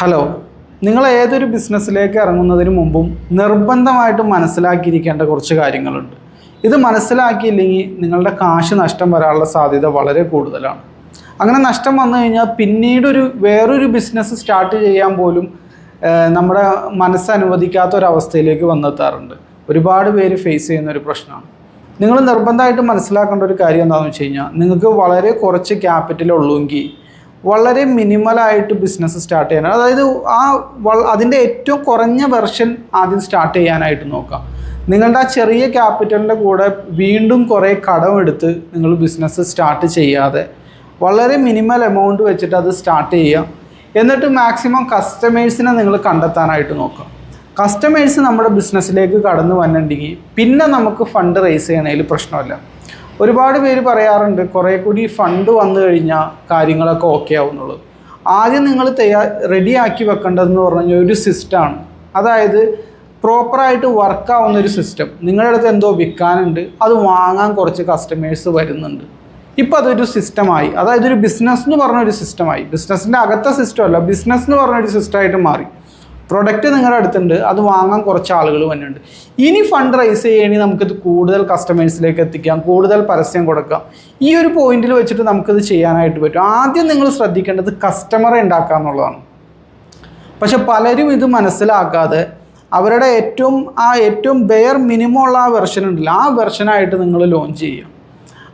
Hello. നിങ്ങൾ ഏതൊരു ബിസിനസ്സിലേക്ക് ഇറങ്ങുന്നതിന് മുമ്പും നിർബന്ധമായിട്ടും മനസ്സിലാക്കിയിരിക്കേണ്ട കുറച്ച് കാര്യങ്ങളുണ്ട്. ഇത് മനസ്സിലാക്കിയില്ലെങ്കിൽ നിങ്ങളുടെ കാശ് നഷ്ടം വരാനുള്ള സാധ്യത വളരെ കൂടുതലാണ്. അങ്ങനെ നഷ്ടം വന്നു കഴിഞ്ഞാൽ പിന്നീടൊരു വേറൊരു ബിസിനസ് സ്റ്റാർട്ട് ചെയ്യാൻ പോലും നമ്മുടെ മനസ്സ് അനുവദിക്കാത്ത ഒരവസ്ഥയിലേക്ക് വന്നെത്താറുണ്ട്. ഒരുപാട് പേര് ഫേസ് ചെയ്യുന്ന ഒരു പ്രശ്നമാണ്. നിങ്ങൾ നിർബന്ധമായിട്ടും മനസ്സിലാക്കേണ്ട ഒരു കാര്യം എന്താണെന്ന് വെച്ച് കഴിഞ്ഞാൽ നിങ്ങൾക്ക് വളരെ കുറച്ച് ക്യാപിറ്റൽ ഉള്ളുവെങ്കിൽ വളരെ മിനിമലായിട്ട് ബിസിനസ് സ്റ്റാർട്ട് ചെയ്യാനാണ്. അതായത് ആ അതിന്റെ ഏറ്റവും കുറഞ്ഞ വെർഷൻ ആദ്യം സ്റ്റാർട്ട് ചെയ്യാനായിട്ട് നോക്കാം. നിങ്ങളുടെ ആ ചെറിയ ക്യാപിറ്റലിന്റെ കൂടെ വീണ്ടും കുറേ കടം കടമെടുത്ത് നിങ്ങൾ ബിസിനസ് സ്റ്റാർട്ട് ചെയ്യാതെ വളരെ മിനിമൽ എമൗണ്ട് വെച്ചിട്ട് അത് സ്റ്റാർട്ട് ചെയ്യാം എന്നിട്ട് മാക്സിമം കസ്റ്റമേഴ്സിനെ നിങ്ങൾ കണ്ടെത്താനായിട്ട് നോക്കാം. കസ്റ്റമേഴ്സ് നമ്മുടെ ബിസിനസ്സിലേക്ക് കടന്നു വന്നിട്ടുണ്ടെങ്കിൽ പിന്നെ നമുക്ക് ഫണ്ട് റേസ് ചെയ്യണതിൽ പ്രശ്നമില്ല. ഒരുപാട് പേര് പറയാറുണ്ട് കുറേ കൂടി ഫണ്ട് വന്നു കഴിഞ്ഞാൽ കാര്യങ്ങളൊക്കെ ഓക്കെ ആവുന്നുള്ളൂ ആദ്യം നിങ്ങൾ തയ്യാ റെഡിയാക്കി വെക്കേണ്ടതെന്ന് പറഞ്ഞു കഴിഞ്ഞാൽ ഒരു സിസ്റ്റമാണ് അതായത് പ്രോപ്പറായിട്ട് വർക്കാവുന്ന ഒരു സിസ്റ്റം നിങ്ങളുടെ അടുത്ത് എന്തോ വിൽക്കാനുണ്ട് അത് വാങ്ങാൻ കുറച്ച് കസ്റ്റമേഴ്സ് വരുന്നുണ്ട്. ഇപ്പോൾ അതൊരു സിസ്റ്റമായി അതായത് ഒരു ബിസിനസ് എന്ന് പറഞ്ഞൊരു സിസ്റ്റമായി ബിസിനസ്സിന്റെ അകത്തെ സിസ്റ്റമല്ല ബിസിനസ് എന്ന് പറഞ്ഞൊരു സിസ്റ്റമായിട്ട് മാറി. പ്രൊഡക്റ്റ് നിങ്ങളുടെ അടുത്തുണ്ട് അത് വാങ്ങാൻ കുറച്ച് ആളുകൾ വന്നിട്ടുണ്ട്. ഇനി ഫണ്ട് റൈസ് ചെയ്യണമെങ്കിൽ നമുക്കിത് കൂടുതൽ കസ്റ്റമേഴ്സിലേക്ക് എത്തിക്കാം കൂടുതൽ പരസ്യം കൊടുക്കാം. ഈ ഒരു പോയിന്റിൽ വെച്ചിട്ട് നമുക്കിത് ചെയ്യാനായിട്ട് പറ്റും. ആദ്യം നിങ്ങൾ ശ്രദ്ധിക്കേണ്ടത് കസ്റ്റമറെ ഉണ്ടാക്കുക എന്നുള്ളതാണ്. പക്ഷെ പലരും ഇത് മനസ്സിലാക്കാതെ അവരുടെ ഏറ്റവും ആ ഏറ്റവും ബെയർ മിനിമം ഉള്ള ആ വെർഷൻ ഉണ്ടല്ലോ ആ വെർഷനായിട്ട് നിങ്ങൾ ലോഞ്ച് ചെയ്യുക.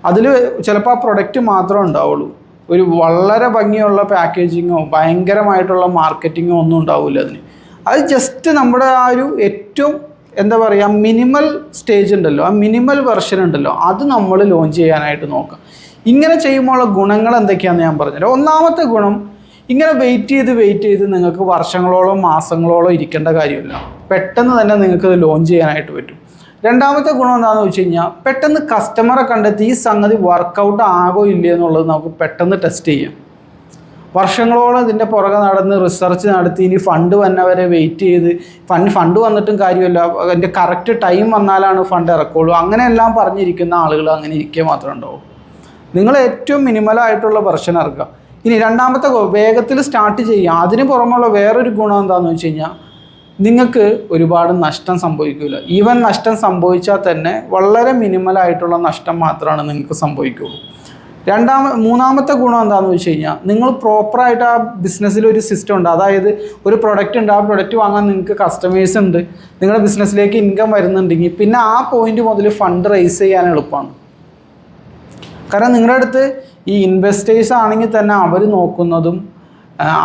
അതിൽ ചിലപ്പോൾ ആ പ്രൊഡക്റ്റ് മാത്രമേ ഉണ്ടാവുള്ളൂ. ഒരു വളരെ ഭംഗിയുള്ള പാക്കേജിങ്ങോ ഭയങ്കരമായിട്ടുള്ള മാർക്കറ്റിങ്ങോ ഒന്നും ഉണ്ടാവില്ല അതിന്. അത് ജസ്റ്റ് നമ്മുടെ ആ ഒരു ഏറ്റവും എന്താ പറയുക മിനിമൽ സ്റ്റേജ് ഉണ്ടല്ലോ. ആ മിനിമൽ വെർഷൻ ഉണ്ടല്ലോ. അത് നമ്മൾ ലോഞ്ച് ചെയ്യാനായിട്ട് നോക്കാം ഇങ്ങനെ ചെയ്യുമ്പോഴുള്ള ഗുണങ്ങൾ എന്തൊക്കെയാണെന്ന് ഞാൻ പറഞ്ഞുതരാം. ഒന്നാമത്തെ ഗുണം ഇങ്ങനെ വെയിറ്റ് ചെയ്ത് വെയിറ്റ് ചെയ്ത് നിങ്ങൾക്ക് വർഷങ്ങളോളം മാസങ്ങളോളം ഇരിക്കേണ്ട കാര്യമില്ല. പെട്ടെന്ന് തന്നെ നിങ്ങൾക്ക് ഇത് ലോഞ്ച് ചെയ്യാനായിട്ട് പറ്റും. രണ്ടാമത്തെ ഗുണം എന്താണെന്ന് വെച്ച് കഴിഞ്ഞാൽ പെട്ടെന്ന് കസ്റ്റമറെ കണ്ടെത്തി ഈ സംഗതി വർക്കൗട്ട് ആകോ ഇല്ലയോ എന്നുള്ളത് നമുക്ക് പെട്ടെന്ന് ടെസ്റ്റ് ചെയ്യാം. വർഷങ്ങളോളം ഇതിന്റെ പുറകെ നടന്ന് റിസർച്ച് നടത്തി ഇനി ഫണ്ട് വന്നവരെ വെയിറ്റ് ചെയ്ത് ഫണ്ട് ഫണ്ട് വന്നിട്ടും കാര്യമില്ല. അതിന്റെ കറക്റ്റ് ടൈം വന്നാലാണ് ഫണ്ട് ഇറക്കുള്ളൂ. അങ്ങനെയെല്ലാം പറഞ്ഞിരിക്കുന്ന ആളുകൾ അങ്ങനെ ഇരിക്കുക മാത്രമേ ഉണ്ടാവും. നിങ്ങൾ ഏറ്റവും മിനിമലായിട്ടുള്ള വെർഷൻ ഇറക്കുക. ഇനി രണ്ടാമത്തെ വേഗത്തിൽ സ്റ്റാർട്ട് ചെയ്യുക. അതിന് പുറമുള്ള വേറൊരു ഗുണം എന്താണെന്ന് വെച്ച് കഴിഞ്ഞാൽ നിങ്ങൾക്ക് ഒരുപാട് നഷ്ടം സംഭവിക്കില്ല ഈവൻ നഷ്ടം സംഭവിച്ചാൽ തന്നെ വളരെ മിനിമലായിട്ടുള്ള നഷ്ടം മാത്രമാണ് നിങ്ങൾക്ക് സംഭവിക്കുള്ളൂ. രണ്ടാമ മൂന്നാമത്തെ ഗുണം എന്താണെന്ന് വെച്ച് കഴിഞ്ഞാൽ നിങ്ങൾ പ്രോപ്പറായിട്ട് ആ ബിസിനസ്സിൽ ഒരു സിസ്റ്റം ഉണ്ട്. അതായത് ഒരു പ്രൊഡക്റ്റ് ഉണ്ട് ആ പ്രൊഡക്റ്റ് വാങ്ങാൻ നിങ്ങൾക്ക് കസ്റ്റമേഴ്സ് ഉണ്ട്. നിങ്ങളുടെ ബിസിനസ്സിലേക്ക് ഇൻകം വരുന്നുണ്ടെങ്കിൽ പിന്നെ ആ പോയിന്റ് മുതൽ ഫണ്ട് റേസ് ചെയ്യാൻ എളുപ്പമാണ് കാരണം നിങ്ങളുടെ അടുത്ത് ഈ ഇൻവെസ്റ്റേഴ്സ് ആണെങ്കിൽ തന്നെ അവർ നോക്കുന്നതും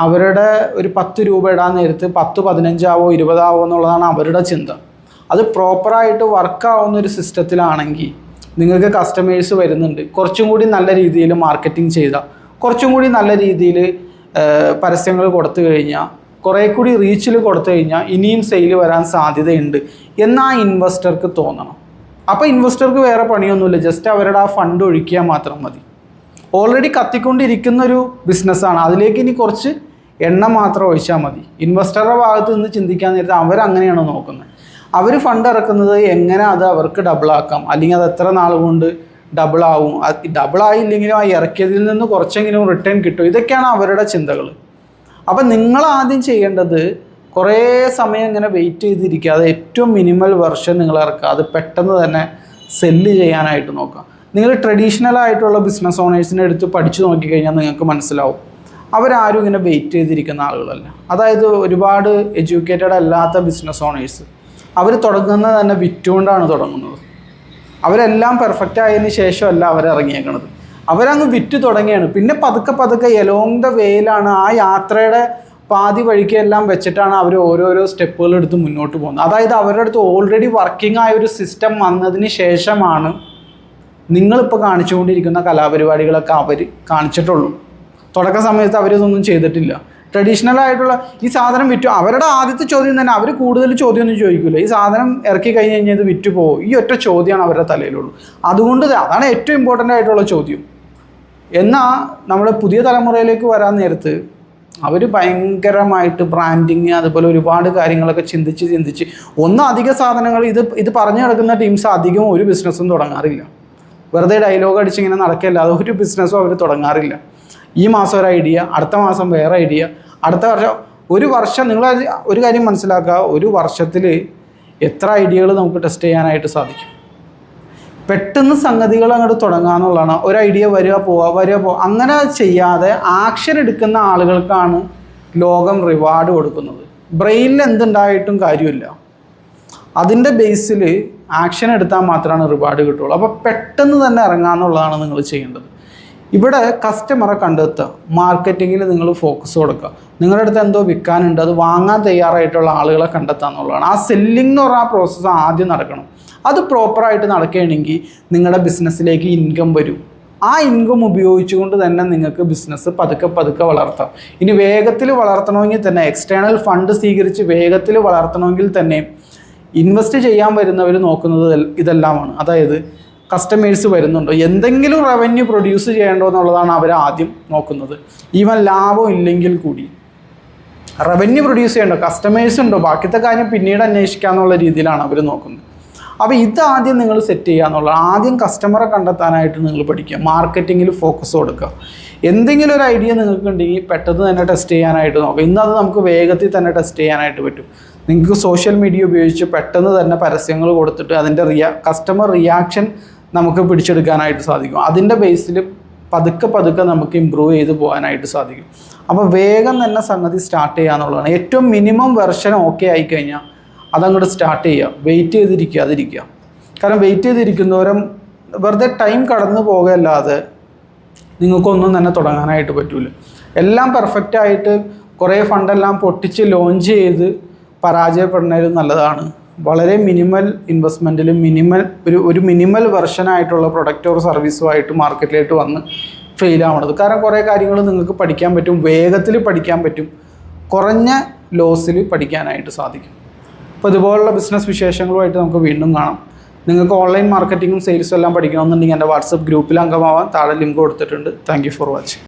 അവരുടെ ഒരു പത്ത് രൂപ ഇടാൻ നേരത്ത് പത്ത് പതിനഞ്ചാവോ ഇരുപതാവോ എന്നുള്ളതാണ് അവരുടെ ചിന്ത. അത് പ്രോപ്പറായിട്ട് വർക്കാവുന്ന ഒരു സിസ്റ്റത്തിലാണെങ്കിൽ നിങ്ങൾക്ക് കസ്റ്റമേഴ്സ് വരുന്നുണ്ട്. കുറച്ചും കൂടി നല്ല രീതിയിൽ മാർക്കറ്റിംഗ് ചെയ്താൽ കുറച്ചും കൂടി നല്ല രീതിയിൽ പരസ്യങ്ങൾ കൊടുത്തു കഴിഞ്ഞാൽ കുറേ കൂടി റീച്ചിൽ കൊടുത്തു കഴിഞ്ഞാൽ ഇനിയും സെയിൽ വരാൻ സാധ്യതയുണ്ട് എന്നാ ഇൻവെസ്റ്റർക്ക് തോന്നണം. അപ്പോൾ ഇൻവെസ്റ്റർക്ക് വേറെ പണിയൊന്നുമില്ല. ജസ്റ്റ് അവരുടെ ആ ഫണ്ട് ഒഴിക്കുക മാത്രം മതി. ഓൾറെഡി കത്തിക്കൊണ്ടിരിക്കുന്ന ഒരു ബിസിനസ്സാണ് അതിലേക്ക് ഇനി കുറച്ച് എണ്ണ മാത്രം ഒഴിച്ചാൽ മതി. ഇൻവെസ്റ്ററുടെ ഭാഗത്ത് നിന്ന് ചിന്തിക്കാൻ നേരത്തെ അവരങ്ങനെയാണ് നോക്കുന്നത്. അവർ ഫണ്ട് ഇറക്കുന്നത് എങ്ങനെ അത് അവർക്ക് ഡബിളാക്കാം അല്ലെങ്കിൽ അത് എത്ര നാൾ കൊണ്ട് ഡബിളാവും ഡബിളായില്ലെങ്കിലും ആ ഇറക്കിയതിൽ നിന്ന് കുറച്ചെങ്കിലും റിട്ടേൺ കിട്ടും. ഇതൊക്കെയാണ് അവരുടെ ചിന്തകൾ അപ്പം നിങ്ങൾ ആദ്യം ചെയ്യേണ്ടത് കുറേ സമയം ഇങ്ങനെ വെയിറ്റ് ചെയ്തിരിക്കാതെ ഏറ്റവും മിനിമൽ വെർഷൻ നിങ്ങൾ ഇറക്കുക. അത് പെട്ടെന്ന് തന്നെ സെല്ല് ചെയ്യാനായിട്ട് നോക്കുക. നിങ്ങൾ ട്രഡീഷണൽ ആയിട്ടുള്ള ബിസിനസ് ഓണേഴ്സിനെ എടുത്ത് പഠിച്ചു നോക്കിക്കഴിഞ്ഞാൽ നിങ്ങൾക്ക് മനസ്സിലാവും. അവരാരും ഇങ്ങനെ വെയിറ്റ് ചെയ്തിരിക്കുന്ന ആളുകളല്ല. അതായത് ഒരുപാട് എഡ്യൂക്കേറ്റഡ് അല്ലാത്ത ബിസിനസ് ഓണേഴ്സ് അവർ തുടങ്ങുന്നത് തന്നെ വിറ്റുകൊണ്ടാണ് തുടങ്ങുന്നത്. അവരെല്ലാം പെർഫെക്റ്റ് ആയതിന് ശേഷമല്ല അവർ ഇറങ്ങിയേക്കണത്. അവരങ്ങ് വിറ്റ് തുടങ്ങിയാണ്. പിന്നെ പതുക്കെ പതുക്കെ എലോങ് ദ വേയിലാണ് ആ യാത്രയുടെ പാതി വഴിക്കെല്ലാം വെച്ചിട്ടാണ് അവർ ഓരോരോ സ്റ്റെപ്പുകൾ എടുത്ത് മുന്നോട്ട് പോകുന്നത്. അതായത് അവരുടെ അടുത്ത് ഓൾറെഡി വർക്കിംഗ് ആയ ഒരു സിസ്റ്റം വന്നതിന് ശേഷമാണ് നിങ്ങളിപ്പോൾ കാണിച്ചുകൊണ്ടിരിക്കുന്ന കലാപരിപാടികളൊക്കെ അവർ കാണിച്ചിട്ടുള്ളൂ. തുടക്ക സമയത്ത് അവരിതൊന്നും ചെയ്തിട്ടില്ല. ട്രഡീഷണൽ ആയിട്ടുള്ള ഈ സാധനം വിറ്റു. അവരുടെ ആദ്യത്തെ ചോദ്യം തന്നെ അവർ കൂടുതൽ ചോദ്യമൊന്നും ചോദിക്കില്ല ഈ സാധനം ഇറക്കി കഴിഞ്ഞ് കഴിഞ്ഞാൽ ഇത് വിറ്റു പോകും ഈ ഒറ്റ ചോദ്യമാണ് അവരുടെ തലയിലുള്ളൂ. അതുകൊണ്ട് അതാണ് ഏറ്റവും ഇമ്പോർട്ടന്റ് ആയിട്ടുള്ള ചോദ്യം. എന്നാൽ നമ്മൾ പുതിയ തലമുറയിലേക്ക് വരാൻ നേരത്ത് അവർ ഭയങ്കരമായിട്ട് ബ്രാൻഡിങ് അതുപോലെ ഒരുപാട് കാര്യങ്ങളൊക്കെ ചിന്തിച്ച് ചിന്തിച്ച് ഒന്നും അധിക സാധനങ്ങൾ ഇത് ഇത് പറഞ്ഞു നടക്കുന്ന ടീംസ് അധികം ഒരു ബിസിനസ്സും തുടങ്ങാറില്ല. വെറുതെ ഡയലോഗ് അടിച്ചിങ്ങനെ നടക്കല്ലാതെ ഒരു ബിസിനസ്സും അവർ തുടങ്ങാറില്ല. ഈ മാസം ഒരു ഐഡിയ അടുത്ത മാസം വേറെ ഐഡിയ അടുത്ത വർഷം ഒരു വർഷം നിങ്ങൾ ഒരു കാര്യം മനസ്സിലാക്കുക ഒരു വർഷത്തിൽ എത്ര ഐഡിയകൾ നമുക്ക് ടെസ്റ്റ് ചെയ്യാനായിട്ട് സാധിക്കും. പെട്ടെന്ന് സംഗതികൾ അങ്ങോട്ട് തുടങ്ങുക എന്നുള്ളതാണ്. ഒരു ഐഡിയ വരിക പോവുക വരിക പോവുക. അങ്ങനെ ചെയ്യാതെ ആക്ഷൻ എടുക്കുന്ന ആളുകൾക്കാണ് ലോകം റിവാർഡ് കൊടുക്കുന്നത്. ബ്രെയിനിൽ എന്തുണ്ടായിട്ടും കാര്യമില്ല. അതിന്റെ ബേസിൽ ആക്ഷൻ എടുത്താൽ മാത്രമാണ് റിവാർഡ് കിട്ടുള്ളൂ അപ്പോൾ പെട്ടെന്ന് തന്നെ ഇറങ്ങാമെന്നുള്ളതാണ് നിങ്ങൾ ചെയ്യേണ്ടത്. ഇവിടെ കസ്റ്റമറെ കണ്ടെത്തുക. മാർക്കറ്റിങ്ങിൽ നിങ്ങൾ ഫോക്കസ് കൊടുക്കുക. നിങ്ങളുടെ അടുത്ത് എന്തോ വിൽക്കാനുണ്ട് അത് വാങ്ങാൻ തയ്യാറായിട്ടുള്ള ആളുകളെ കണ്ടെത്തുക എന്നുള്ളതാണ്. ആ സെല്ലിംഗ് എന്ന് പറഞ്ഞ ആ പ്രോസസ്സ് ആദ്യം നടക്കണം. അത് പ്രോപ്പറായിട്ട് നടക്കുകയാണെങ്കിൽ നിങ്ങളുടെ ബിസിനസ്സിലേക്ക് ഇൻകം വരും. ആ ഇൻകം ഉപയോഗിച്ചുകൊണ്ട് തന്നെ നിങ്ങൾക്ക് ബിസിനസ് പതുക്കെ പതുക്കെ വളർത്താം. ഇനി വേഗത്തിൽ വളർത്തണമെങ്കിൽ തന്നെ എക്സ്റ്റേണൽ ഫണ്ട് സ്വീകരിച്ച് വേഗത്തിൽ വളർത്തണമെങ്കിൽ തന്നെ ഇൻവെസ്റ്റ് ചെയ്യാൻ വരുന്നവർ നോക്കുന്നത് ഇതെല്ലാമാണ്. അതായത് കസ്റ്റമേഴ്സ് വരുന്നുണ്ടോ? എന്തെങ്കിലും റവന്യൂ പ്രൊഡ്യൂസ് ചെയ്യേണ്ടോ എന്നുള്ളതാണ് അവർ ആദ്യം നോക്കുന്നത്. ഈവൻ ലാഭം ഇല്ലെങ്കിൽ കൂടി. റവന്യൂ പ്രൊഡ്യൂസ് ചെയ്യണ്ടോ? കസ്റ്റമേഴ്സ് ഉണ്ടോ? ബാക്കിത്തെ കാര്യം പിന്നീട് അന്വേഷിക്കാന്നുള്ള രീതിയിലാണ് അവർ നോക്കുന്നത്. അപ്പോൾ ഇത് ആദ്യം നിങ്ങൾ സെറ്റ് ചെയ്യുക എന്നുള്ളത് ആദ്യം കസ്റ്റമറെ കണ്ടെത്താനായിട്ട് നിങ്ങൾ പഠിക്കുക. മാർക്കറ്റിങ്ങിൽ ഫോക്കസ് കൊടുക്കുക. എന്തെങ്കിലും ഒരു ഐഡിയ നിങ്ങൾക്ക് ഉണ്ടെങ്കിൽ പെട്ടെന്ന് തന്നെ ടെസ്റ്റ് ചെയ്യാനായിട്ട് നോക്കുക. ഇന്നത് നമുക്ക് വേഗത്തിൽ തന്നെ ടെസ്റ്റ് ചെയ്യാനായിട്ട് പറ്റും. നിങ്ങൾക്ക് സോഷ്യൽ മീഡിയ ഉപയോഗിച്ച് പെട്ടെന്ന് തന്നെ പരസ്യങ്ങൾ കൊടുത്തിട്ട് അതിന്റെ റിയാ കസ്റ്റമർ റിയാക്ഷൻ നമുക്ക് പിടിച്ചെടുക്കാനായിട്ട് സാധിക്കും. അതിന്റെ ബേസിൽ പതുക്കെ പതുക്കെ നമുക്ക് ഇമ്പ്രൂവ് ചെയ്ത് പോകാനായിട്ട് സാധിക്കും. അപ്പോൾ വേഗം തന്നെ സംഗതി സ്റ്റാർട്ട് ചെയ്യുക എന്നുള്ളതാണ്. ഏറ്റവും മിനിമം വെർഷൻ ഓക്കെ ആയിക്കഴിഞ്ഞാൽ അതങ്ങോട്ട് സ്റ്റാർട്ട് ചെയ്യുക. വെയിറ്റ് ചെയ്തിരിക്കുക അതിരിക്കുക. കാരണം വെയിറ്റ് ചെയ്തിരിക്കുന്നവരും വെറുതെ ടൈം കടന്നു പോകുകയല്ലാതെ നിങ്ങൾക്കൊന്നും തന്നെ തുടങ്ങാനായിട്ട് പറ്റൂല. എല്ലാം പെർഫെക്റ്റായിട്ട് കുറേ ഫണ്ടെല്ലാം പൊട്ടിച്ച് ലോഞ്ച് ചെയ്ത് പരാജയപ്പെടുന്നതിലും നല്ലതാണ്. വളരെ മിനിമൽ ഇൻവെസ്റ്റ്മെന്റിലും മിനിമൽ ഒരു ഒരു മിനിമൽ വെർഷനായിട്ടുള്ള പ്രൊഡക്റ്റ് ഓർ സർവീസുമായിട്ട് മാർക്കറ്റിലേക്ക് വന്ന് ഫെയിൽ ആവണത്. കാരണം കുറേ കാര്യങ്ങൾ നിങ്ങൾക്ക് പഠിക്കാൻ പറ്റും വേഗത്തിൽ പഠിക്കാൻ പറ്റും കുറഞ്ഞ ലോസിൽ പഠിക്കാനായിട്ട് സാധിക്കും. അപ്പോൾ ഇതുപോലുള്ള ബിസിനസ് വിശേഷങ്ങളുമായിട്ട് നമുക്ക് വീണ്ടും കാണാം. നിങ്ങൾക്ക് ഓൺലൈൻ മാർക്കറ്റിങ്ങും സെയിൽസും എല്ലാം പഠിക്കണമെന്നുണ്ടെങ്കിൽ എന്റെ വാട്സപ്പ് ഗ്രൂപ്പിൽ അംഗമാവാൻ താഴെ ലിങ്ക് കൊടുത്തിട്ടുണ്ട്. Thank for watching